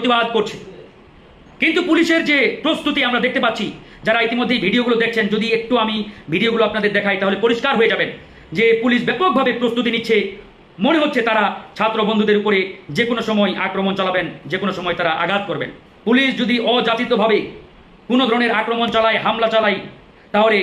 প্রতিবাদ করছে। কিন্তু পুলিশের যে প্রস্তুতি আমরা দেখতে পাচ্ছি, যারা ইতিমধ্যে ভিডিওগুলো দেখছেন, যদি একটু আমি ভিডিওগুলো আপনাদের দেখাই, তাহলে পরিষ্কার হয়ে যাবেন যে পুলিশ ব্যাপকভাবে প্রস্তুতি নিচ্ছে। মনে হচ্ছে তারা ছাত্র বন্ধুদের উপরে যে কোনো সময় আক্রমণ চালাবেন, যে কোনো সময় তারা আঘাত করবেন। পুলিশ যদি অযাচিতভাবে কোনো ধরনের আক্রমণ চালায়, হামলা চালায়, তাহলে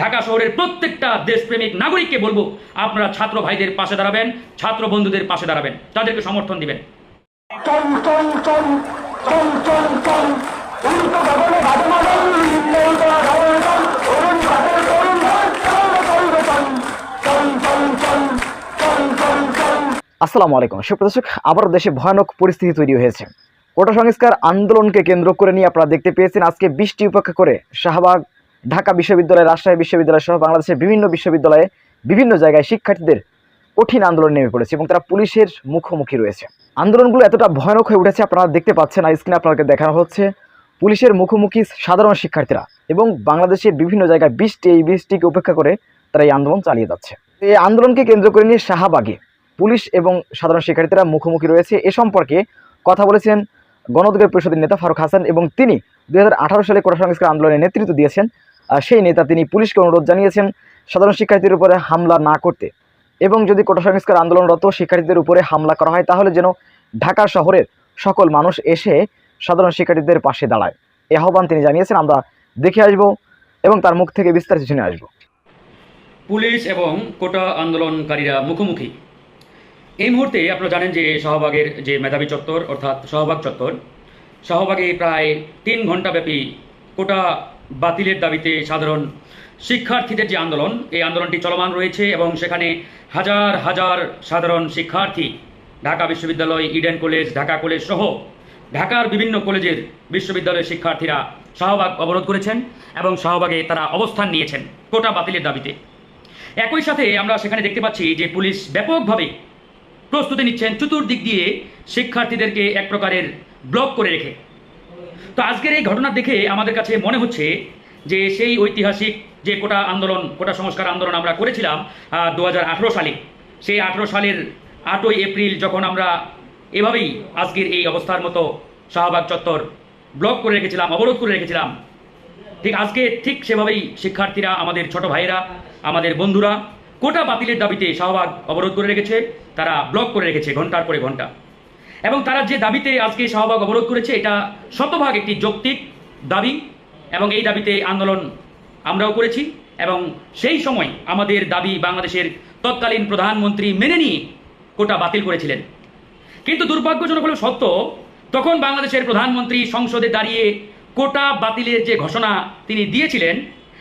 ঢাকা শহরের প্রত্যেকটা দেশপ্রেমিক নাগরিককে বলব, আপনারা ছাত্র ভাইদের পাশে দাঁড়াবেন, ছাত্র বন্ধুদের পাশে দাঁড়াবেন, তাদেরকে সমর্থন দিবেন। আসসালামু আলাইকুম। সুপ্রদর্শক আবারও দেশে ভয়ানক পরিস্থিতি তৈরি হয়েছে। কোটা সংস্কার আন্দোলনকে কেন্দ্র করে নিয়ে আপনারা দেখতে পেয়েছেন আজকে বৃষ্টি উপেক্ষা করে শাহবাগ, ঢাকা বিশ্ববিদ্যালয়, রাজশাহী বিশ্ববিদ্যালয় সহ বাংলাদেশের বিভিন্ন বিশ্ববিদ্যালয়ে বিভিন্ন জায়গায় শিক্ষার্থীদের কঠিন আন্দোলন নেমে পড়েছে এবং তারা পুলিশের মুখোমুখি রয়েছে। আন্দোলনগুলো এতটা ভয়ানক হয়ে উঠেছে, আপনারা দেখতে পাচ্ছেন স্ক্রিনে আপনাদেরকে দেখানো হচ্ছে, পুলিশের মুখোমুখি সাধারণ শিক্ষার্থীরা এবং বাংলাদেশের বিভিন্ন জায়গায় বৃষ্টি এই বৃষ্টিকে উপেক্ষা করে তারা এই আন্দোলন চালিয়ে যাচ্ছে। এই আন্দোলনকে কেন্দ্র করে নিয়ে শাহবাগে পুলিশ এবং সাধারণ শিক্ষার্থীরা মুখোমুখি রয়েছে। এ সম্পর্কে কথা বলেছেন গণঅধিকার পরিষদের নেতা ফারুক হাসান এবং তিনি দুই হাজার আঠারো সালে কোটা সংস্কার আন্দোলনের নেতৃত্ব দিয়েছেন। সেই নেতা তিনি পুলিশকে অনুরোধ জানিয়েছেন, সাধারণ শিক্ষার্থীর উপরে হামলা না করতে। এবং যদি কোটা সংস্কার আন্দোলনরত শিক্ষার্থীদের উপরে হামলা করা হয়, তাহলে যেন ঢাকা শহরের সকল মানুষ এসে সাধারণ শিক্ষার্থীদের পাশে দাঁড়ায়। এ আহ্বান তিনি জানিয়েছেন, আমরা দেখে আসব এবং তার মুখ থেকে বিস্তারিত শুনে আসব। পুলিশ এবং কোটা আন্দোলনকারীরা মুখোমুখি। এই মুহূর্তে আপনারা জানেন যে শাহবাগের যে মেধাবী চত্বর, অর্থাৎ শাহবাগ চত্বর, শাহবাগে প্রায় তিন ঘন্টাব্যাপী কোটা বাতিলের দাবিতে সাধারণ শিক্ষার্থীদের যে আন্দোলন, এই আন্দোলনটি চলমান রয়েছে এবং সেখানে হাজার হাজার সাধারণ শিক্ষার্থী, ঢাকা বিশ্ববিদ্যালয়, ইডেন কলেজ, ঢাকা কলেজ সহ ঢাকার বিভিন্ন কলেজের বিশ্ববিদ্যালয়ের শিক্ষার্থীরা শাহবাগ অবরোধ করেছেন এবং শাহবাগে তারা অবস্থান নিয়েছেন কোটা বাতিলের দাবিতে। একই সাথে আমরা সেখানে দেখতে পাচ্ছি যে পুলিশ ব্যাপকভাবে প্রস্তুতি নিচ্ছেন চতুর্দিক দিয়ে শিক্ষার্থীদেরকে এক প্রকারের ব্লক করে রেখে। তো আজকের এই ঘটনা দেখে আমাদের কাছে মনে হচ্ছে যে সেই ঐতিহাসিক যে কোটা আন্দোলন, কোটা সংস্কার আন্দোলন আমরা করেছিলাম দু হাজার আঠেরো সালে। সেই আঠেরো সালের আটই এপ্রিল যখন আমরা এভাবেই আজকের এই অবস্থার মতো শাহবাগ চত্বর ব্লক করে রেখেছিলাম, অবরোধ করে রেখেছিলাম, ঠিক আজকে ঠিক সেভাবেই শিক্ষার্থীরা, আমাদের ছোট ভাইয়েরা, আমাদের বন্ধুরা কোটা বাতিলের দাবিতে শাহবাগ অবরোধ করে রেখেছে, তারা ব্লক করে রেখেছে ঘণ্টার পরে ঘণ্টা। এবং তারা যে দাবিতে আজকে শাহবাগ অবরোধ করেছে, এটা শতভাগ একটি যৌক্তিক দাবি। এবং এই দাবিতে আন্দোলন আমরাও করেছি এবং সেই সময় আমাদের দাবি বাংলাদেশের তৎকালীন প্রধানমন্ত্রী মেনে নিয়ে কোটা বাতিল করেছিলেন। কিন্তু দুর্ভাগ্যজনক হলেও সত্য, তখন বাংলাদেশের প্রধানমন্ত্রী সংসদে দাঁড়িয়ে কোটা বাতিলের যে ঘোষণা তিনি দিয়েছিলেন,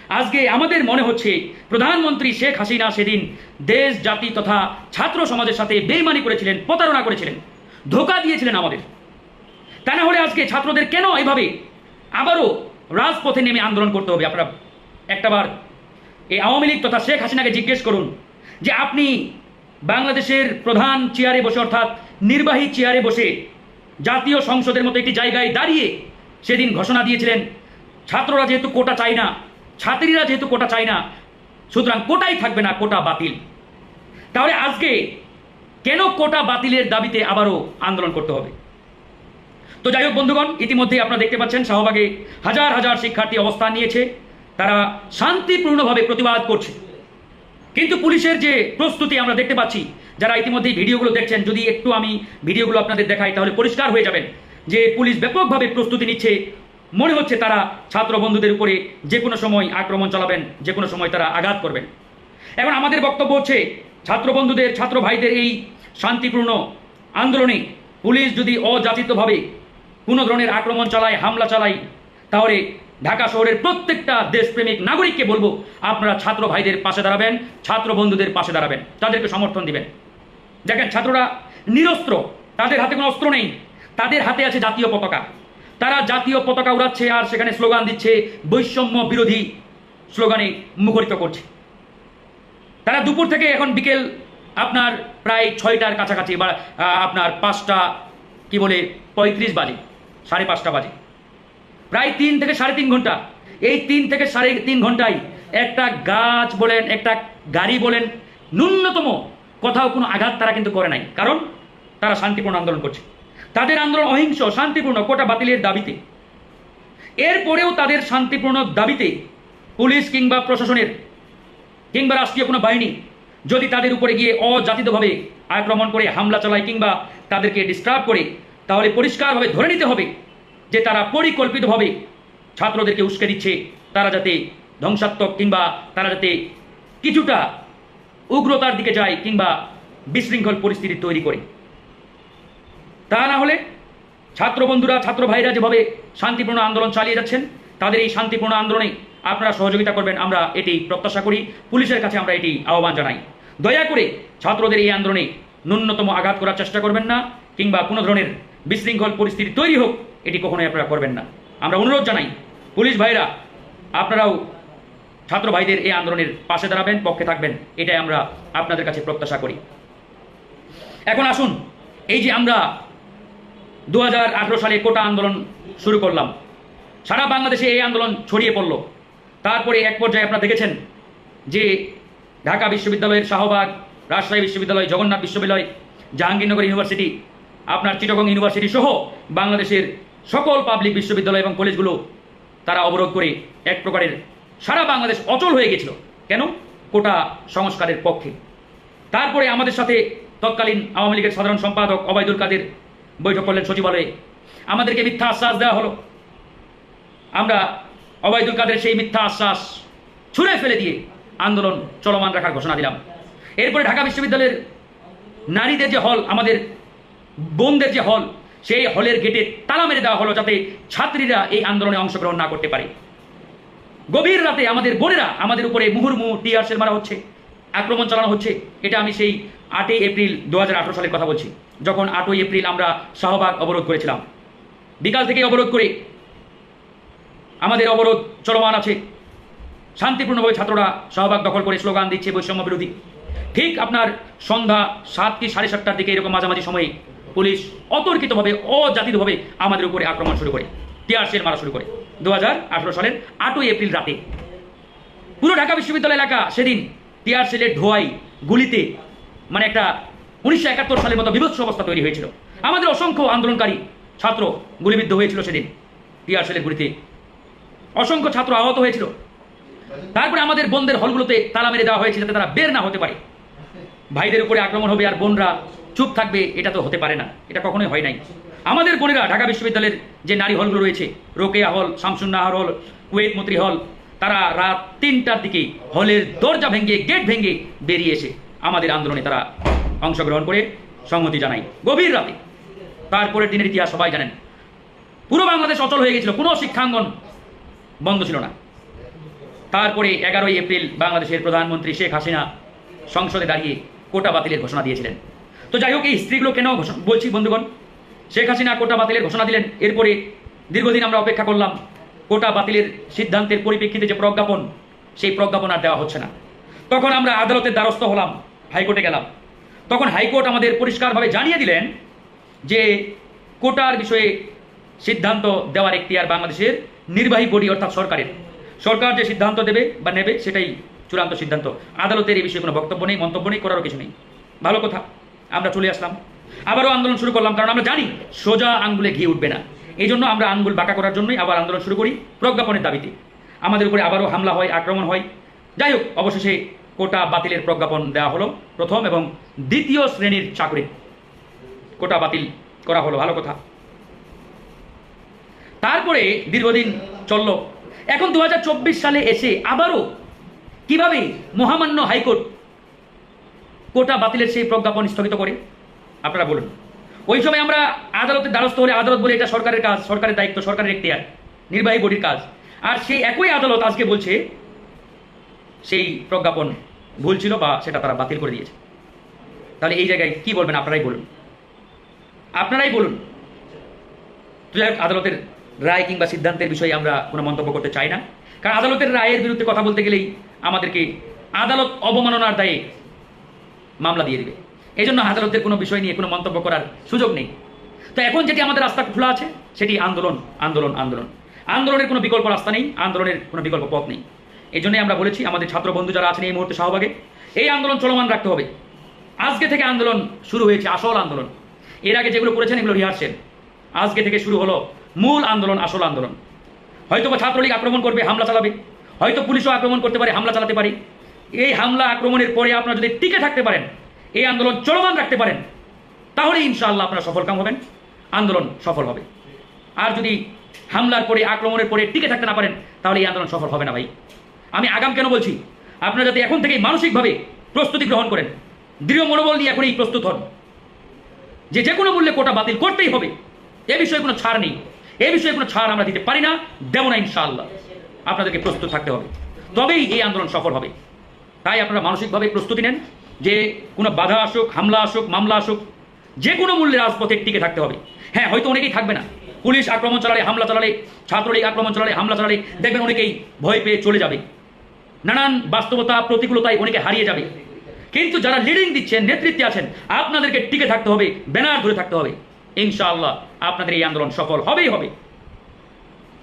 আজকে আমাদের মনে হচ্ছে প্রধানমন্ত্রী শেখ হাসিনা সেদিন দেশ, জাতি তথা ছাত্র সমাজের সাথে বেইমানি করেছিলেন, প্রতারণা করেছিলেন, ধোকা দিয়েছিলেন আমাদের। তা না হলে আজকে ছাত্রদের কেন এভাবে আবারও রাজপথে নেমে আন্দোলন করতে হবে। আপনারা একটাবার এই আওয়ামী লীগ তথা শেখ হাসিনাকে জিজ্ঞেস করুন যে আপনি বাংলাদেশের প্রধান চেয়ারে বসে অর্থাৎ নির্বাহী চেয়ারে বসে জাতীয় সংসদের মতো একটি জায়গায় দাঁড়িয়ে সেদিন ঘোষণা দিয়েছিলেন, ছাত্ররা যেহেতু কোটা চায় না, ছাত্রীরা যেহেতু কোটা চায় না, সুতরাং কোটাই থাকবে না, কোটা বাতিল। তাহলে আজকে কেন কোটা বাতিলের দাবিতে আবারও আন্দোলন করতে হবে? তো যাই হোক বন্ধুগণ ইতিমধ্যে আপনারা দেখতে পাচ্ছেন, শাহবাগে হাজার হাজার শিক্ষার্থী অবস্থান নিয়েছে। তারা শান্তিপূর্ণভাবে প্রতিবাদ করছে। কিন্তু পুলিশের যে প্রস্তুতি আমরা দেখতে পাচ্ছি, যারা ইতিমধ্যেই ভিডিওগুলো দেখছেন, যদি একটু আমি ভিডিওগুলো আপনাদের দেখাই, তাহলে পরিষ্কার হয়ে যাবেন যে পুলিশ ব্যাপকভাবে প্রস্তুতি নিচ্ছে। মনে হচ্ছে তারা ছাত্র বন্ধুদের উপরে যে কোনো সময় আক্রমণ চালাবেন, যে কোনো সময় তারা আঘাত করবেন। এখন আমাদের বক্তব্য হচ্ছে, ছাত্র বন্ধুদের, ছাত্র ভাইদের এই শান্তিপূর্ণ আন্দোলনে পুলিশ যদি অযাচিতভাবে কোনো ধরনের আক্রমণ চালায়, হামলা চালায়, তাহলে ঢাকা শহরের প্রত্যেকটা দেশপ্রেমিক নাগরিককে বলব, আপনারা ছাত্র ভাইদের পাশে দাঁড়াবেন, ছাত্র বন্ধুদের পাশে দাঁড়াবেন, তাদেরকে সমর্থন দিবেন। দেখেন, ছাত্ররা নিরস্ত্র, তাদের হাতে কোনো অস্ত্র নেই, তাদের হাতে আছে জাতীয় পতাকা। তারা জাতীয় পতাকা উড়াচ্ছে আর সেখানে স্লোগান দিচ্ছে, বৈষম্য বিরোধী স্লোগানে মুখরিত করছে। তারা দুপুর থেকে এখন বিকেল, আপনার প্রায় ছয়টার কাছাকাছি বা আপনার পাঁচটা, কি বলে, পঁয়ত্রিশ বাজে। সাড়ে পাঁচটা বাজে। প্রায় তিন থেকে সাড়ে তিন ঘণ্টা। এই তিন থেকে সাড়ে তিন ঘন্টায় একটা গাছ বলেন, একটা গাড়ি বলেন, ন্যূনতম কোথাও কোনো আঘাত তারা কিন্তু করে নাই। কারণ তারা শান্তিপূর্ণ আন্দোলন করছে। তাদের আন্দোলন অহিংস, শান্তিপূর্ণ, কোটা বাতিলের দাবিতে। এরপরেও তাদের শান্তিপূর্ণ দাবিতে পুলিশ কিংবা প্রশাসনের কিংবা রাষ্ট্রীয় কোনো বাহিনী যদি তাদের উপরে গিয়ে অজাতিতভাবে আক্রমণ করে, হামলা চালায় কিংবা তাদেরকে ডিস্টার্ব করে তাহলে পরিষ্কারভাবে ধরে নিতে হবে যে তারা পরিকল্পিতভাবে ছাত্রদেরকে উস্কে দিচ্ছে। তারা যাতে ধ্বংসাত্মক কিংবা তারা যাতে কিছুটা উগ্রতার দিকে যায় কিংবা বিশৃঙ্খল পরিস্থিতি তৈরি করে। তা না হলে ছাত্র বন্ধুরা ছাত্র ভাইরা যেভাবে শান্তিপূর্ণ আন্দোলন চালিয়ে যাচ্ছেন, তাদের এই শান্তিপূর্ণ আন্দোলনে আপনারা সহযোগিতা করবেন, আমরা এটি প্রত্যাশা করি। পুলিশের কাছে আমরা এটি আহ্বান জানাই। দয়া করে ছাত্রদের এই আন্দোলনে ন্যূনতম আঘাত করার চেষ্টা করবেন না কিংবা কোনো ধরনের বিশৃঙ্খল পরিস্থিতি তৈরি হোক, এটি কখনোই আপনারা করবেন না। আমরা অনুরোধ জানাই, পুলিশ ভাইরা, আপনারাও ছাত্র ভাইদের এই আন্দোলনের পাশে দাঁড়াবেন, পক্ষে থাকবেন, এটাই আমরা আপনাদের কাছে প্রত্যাশা করি। এখন আসুন, এই যে আমরা দু হাজার আঠেরো সালে কোটা আন্দোলন শুরু করলাম, সারা বাংলাদেশে এই আন্দোলন ছড়িয়ে পড়ল। তারপরে এক পর্যায়ে আপনারা দেখেছেন যে ঢাকা বিশ্ববিদ্যালয়ের শাহবাগ, রাজশাহী বিশ্ববিদ্যালয়, জগন্নাথ বিশ্ববিদ্যালয়, জাহাঙ্গীরনগর ইউনিভার্সিটি আপনার চিটগং ইউনিভার্সিটি সহ বাংলাদেশের সকল পাবলিক বিশ্ববিদ্যালয় এবং কলেজগুলো তারা অবরোধ করে এক প্রকারের সারা বাংলাদেশ অচল হয়ে গেছিল। কেন? কোটা সংস্কারের পক্ষে। তারপরে আমাদের সাথে তৎকালীন আওয়ামী লীগের সাধারণ সম্পাদক অবায়দুল কাদের বৈঠক করলেন সচিবালয়ে। আমাদেরকে মিথ্যা আশ্বাস দেওয়া হলো। আমরা অবায়দুল কাদের সেই মিথ্যা আশ্বাস ছুঁড়ে ফেলে দিয়ে আন্দোলন চলমান রাখার ঘোষণা দিলাম। এরপরে ঢাকা বিশ্ববিদ্যালয়ের নারীদের যে হল আমাদের বোনদের যে হল, সেই হলের গেটে তালা মেরে দেওয়া হলো যাতে ছাত্রীরা এই আন্দোলনে অংশগ্রহণ না করতে পারে। গভীর রাতে আমাদের বোনেরা আমাদের উপরে মুহুর্মুহু টিয়ারসেল মারা হচ্ছে, আক্রমণ চালানো হচ্ছে। এটা আমি সেই আটই এপ্রিল দু সালের কথা বলছি, যখন আটই এপ্রিল আমরা শাহবাগ অবরোধ করেছিলাম। বিকাল থেকে অবরোধ করে আমাদের অবরোধ চলমান আছে। শান্তিপূর্ণভাবে ছাত্ররা শাহবাগ দখল করে স্লোগান দিচ্ছে বৈষম্য বিরোধী ঠিক আপনার সন্ধ্যা সাত কি সাড়ে সাতটার দিকে এরকম মাঝামাঝি সময়ে পুলিশ অতর্কিতভাবে, অজাতিতভাবে আমাদের উপরে আক্রমণ শুরু করে টিয়ারসেল মারা শুরু করে। দু সালের আটই এপ্রিল রাতে। পুরো ঢাকা বিশ্ববিদ্যালয় এলাকা সেদিন টিয়ার সেলের ধোয়াই গুলিতে মানে একটা উনিশশো একাত্তর সালের মতো বিভৎস অবস্থা তৈরি হয়েছিল। আমাদের অসংখ্য আন্দোলনকারী ছাত্র গুলিবিদ্ধ হয়েছিল সেদিন। টিয়ার সেলের গুলিতে অসংখ্য ছাত্র আহত হয়েছিল। তারপরে আমাদের বোনদের হলগুলোতে তালা মেরে দেওয়া হয়েছে যাতে তারা বের না হতে পারে। ভাইদের উপরে আক্রমণ হবে আর বোনরা চুপ থাকবে, এটা তো হতে পারে না, এটা কখনোই হয় নাই। আমাদের বোনেরা ঢাকা বিশ্ববিদ্যালয়ের যে নারী হলগুলো রয়েছে, রোকেয়া হল শামসুন্নাহার হল, কুয়েত মন্ত্রী হল, তারা রাত তিনটার দিকে হলের দরজা ভেঙে, গেট ভেঙে বেরিয়ে এসে আমাদের আন্দোলনে তারা অংশগ্রহণ করে সংহতি জানায়। গভীর রাতে, তারপরের দিনের ইতিহাস সবাই জানেন, পুরো বাংলাদেশ অচল হয়ে গেছিল, কোনো শিক্ষাঙ্গন বন্ধ ছিল না। তারপরে এগারোই এপ্রিল বাংলাদেশের প্রধানমন্ত্রী শেখ হাসিনা সংসদে দাঁড়িয়ে কোটা বাতিলের ঘোষণা দিয়েছিলেন। তো যাই হোক, এই স্ত্রীগুলো কেন বলছি বন্ধুগণ, শেখ হাসিনা কোটা বাতিলের ঘোষণা দিলেন। এরপরে দীর্ঘদিন আমরা অপেক্ষা করলাম, কোটা বাতিলের সিদ্ধান্তের পরিপ্রেক্ষিতে যে প্রজ্ঞাপন, সেই প্রজ্ঞাপন আর দেওয়া হচ্ছে না। তখন আমরা আদালতের দ্বারস্থ হলাম, হাইকোর্টে গেলাম। তখন হাইকোর্ট আমাদের পরিষ্কারভাবে জানিয়ে দিলেন যে কোটার বিষয়ে সিদ্ধান্ত দেওয়ার এখতিয়ার বাংলাদেশের নির্বাহী বডি অর্থাৎ সরকারের। সরকার যে সিদ্ধান্ত দেবে বা নেবে, সেটাই চূড়ান্ত সিদ্ধান্ত। আদালতের এই বিষয়ে কোনো বক্তব্য নেই, মন্তব্য নেই, করারও কিছু নেই। ভালো কথা। আমরা চলে আসলাম। আবারও আন্দোলন শুরু করলাম, কারণ আমরা জানি সোজা আঙ্গুলে ঘি উঠবে না। এই জন্য আমরা আঙ্গুল বাঁকা করার জন্যই আবার আন্দোলন শুরু করি প্রজ্ঞাপনের দাবিতে। আমাদের উপরে আবারও হামলা হয়, আক্রমণ হয়। যাই হোক, অবশেষে কোটা বাতিলের প্রজ্ঞাপন দেওয়া হলো প্রথম এবং দ্বিতীয় শ্রেণির চাকরি। কোটা বাতিল করা হলো, ভালো কথা। তারপরে দীর্ঘদিন চলল। এখন দু হাজার চব্বিশ সালে এসে আবারও কীভাবে মহামান্য হাইকোর্ট কোটা বাতিলের সেই প্রজ্ঞাপন স্থগিত করে। আপনারা বলুন। ওই সময় আমরা আদালতের দ্বারস্থ হলে আদালত বলে এটা সরকারের কাজ, সরকারের দায়িত্ব, সরকারের এখতিয়ার, নির্বাহী বডির কাজ। আর সেই একই আদালত আজকে বলছে, সেই প্রজ্ঞাপন ভুল ছিল বা সেটা তারা বাতিল করে দিয়েছে। তাহলে এই জায়গায় কি বলবেন আপনারাই বলুন। আপনারাই বলুন। যাই আদালতের রায় কিংবা সিদ্ধান্তের বিষয়ে আমরা কোনো মন্তব্য করতে চাই না। কারণ আদালতের রায়ের বিরুদ্ধে কথা বলতে গেলেই আমাদেরকে আদালত অবমাননার দায়ে মামলা দিয়ে দিবে। এই জন্য আদালতের কোনো বিষয় নিয়ে কোনো মন্তব্য করার সুযোগ নেই। তো এখন যেটি আমাদের রাস্তা খোলা আছে, সেটি আন্দোলন আন্দোলন আন্দোলন। আন্দোলনের কোনো বিকল্প রাস্তা নেই, আন্দোলনের কোনো বিকল্প পথ নেই। এই জন্যই আমরা বলেছি, আমাদের ছাত্র বন্ধু যারা আছেন এই মুহূর্তে শাহবাগে, এই আন্দোলন চলমান রাখতে হবে। আজকে থেকে আন্দোলন শুরু হয়েছে, আসল আন্দোলন। এর আগে যেগুলো করেছেন এগুলো রিহার্সেল। আজকে থেকে শুরু হলো মূল আন্দোলন, আসল আন্দোলন। হয়তো বা ছাত্রলীগ আক্রমণ করবে, হামলা চালাবে। হয়তো পুলিশও আক্রমণ করতে পারে, হামলা চালাতে পারে। এই হামলা আক্রমণের পরে আপনারা যদি টিকে থাকতে পারেন, এই আন্দোলন চলমান রাখতে পারেন তাহলে ইনশাআল্লাহ আপনারা সফল কাম হবেন, আন্দোলন সফল হবে। আর যদি হামলার পরে, আক্রমণের পরে টিকে থাকতে না পারেন, তাহলে এই আন্দোলন সফল হবে না ভাই। আমি আগাম কেন বলছি? আপনারা যাতে এখন থেকেই মানসিকভাবে প্রস্তুতি গ্রহণ করেন, দৃঢ় মনোবল নিয়ে এখনই প্রস্তুত হন। যে যে কোনো মূল্যে কোটা বাতিল করতেই হবে, এ বিষয়ে কোনো ছাড় নেই। এ বিষয়ে কোনো ছাড় আমরা দিতে পারি না, দেব না ইনশাআল্লাহ। আপনাদেরকে প্রস্তুত থাকতে হবে। তবেই এই আন্দোলন সফল হবে। তাই আপনারা মানসিকভাবে প্রস্তুতি নেন যে কোনো বাধা আসুক, হামলা আসুক, মামলা আসুক, যে কোনো মূল্যে রাজপথে টিকে থাকতে হবে। হ্যাঁ হয়তো অনেকেই থাকবে না। পুলিশ আক্রমণ চালালে, হামলা চালালে, ছাত্রলীগ আক্রমণ চালালে, হামলা চালালে দেখবেন অনেকেই ভয় পেয়ে চলে যাবে। নানান বাস্তবতা, প্রতিকূলতায় অনেকে হারিয়ে যাবে। কিন্তু যারা লিডিং দিচ্ছেন, নেতৃত্বে আছেন, আপনাদেরকে টিকে থাকতে হবে, ব্যানার ধরে থাকতে হবে। ইনশাআল্লাহ আপনাদের এই আন্দোলন সফল হবেই হবে।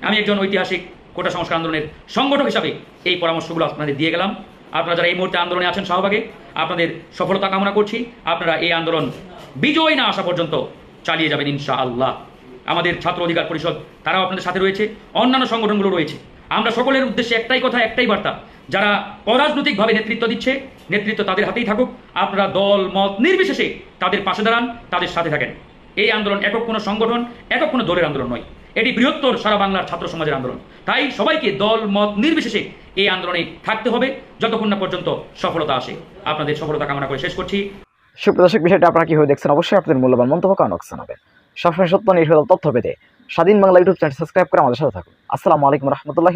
আমি একজন ঐতিহাসিক কোটা সংস্কার আন্দোলনের সংগঠক হিসাবে এই পরামর্শগুলো আপনাদের দিয়ে গেলাম। আপনারা যারা এই মুহূর্তে আন্দোলনে আছেন শাহবাগে আপনাদের সফলতা কামনা করছি। আপনারা এই আন্দোলন বিজয় না আসা পর্যন্ত চালিয়ে যাবেন ইনশাআল্লাহ। আমাদের ছাত্র অধিকার পরিষদ, তারাও আপনাদের সাথে রয়েছে, অন্যান্য সংগঠনগুলো রয়েছে। আমরা সকলের উদ্দেশ্যে একটাই কথা, একটাই বার্তা, যারা অরাজনৈতিকভাবে নেতৃত্ব দিচ্ছে, নেতৃত্ব তাদের হাতেই থাকুক। আপনারা দল, মত নির্বিশেষে তাদের পাশে দাঁড়ান, তাদের সাথে থাকেন। এই আন্দোলন একক কোনো সংগঠন, একক কোনো দলের আন্দোলন নয়। এটি বৃহত্তর সারা বাংলার ছাত্র সমাজের আন্দোলন। তাই সবাইকে দল, মত নির্বিশেষে এই আন্দোলনে থাকতে হবে। যতক্ষণ না পর্যন্ত সফলতা আসে, আপনাদের সফলতা কামনা করে শেষ করছি। সুপ্রদর্শক বিষয়টা আপনারা কীভাবে দেখছেন? অবশ্যই আপনাদের মূল্যবান মন্তব্য কমেন্ট জানাবেন। সবসময় সত্য নির্ভর তথ্য পেতে স্বাধীন বাংলা ইউটিউব চ্যানেল সাবস্ক্রাইব করে আমাদের সাথে থাকুন। আসসালামু আলাইকুম রহমতুল্লাহ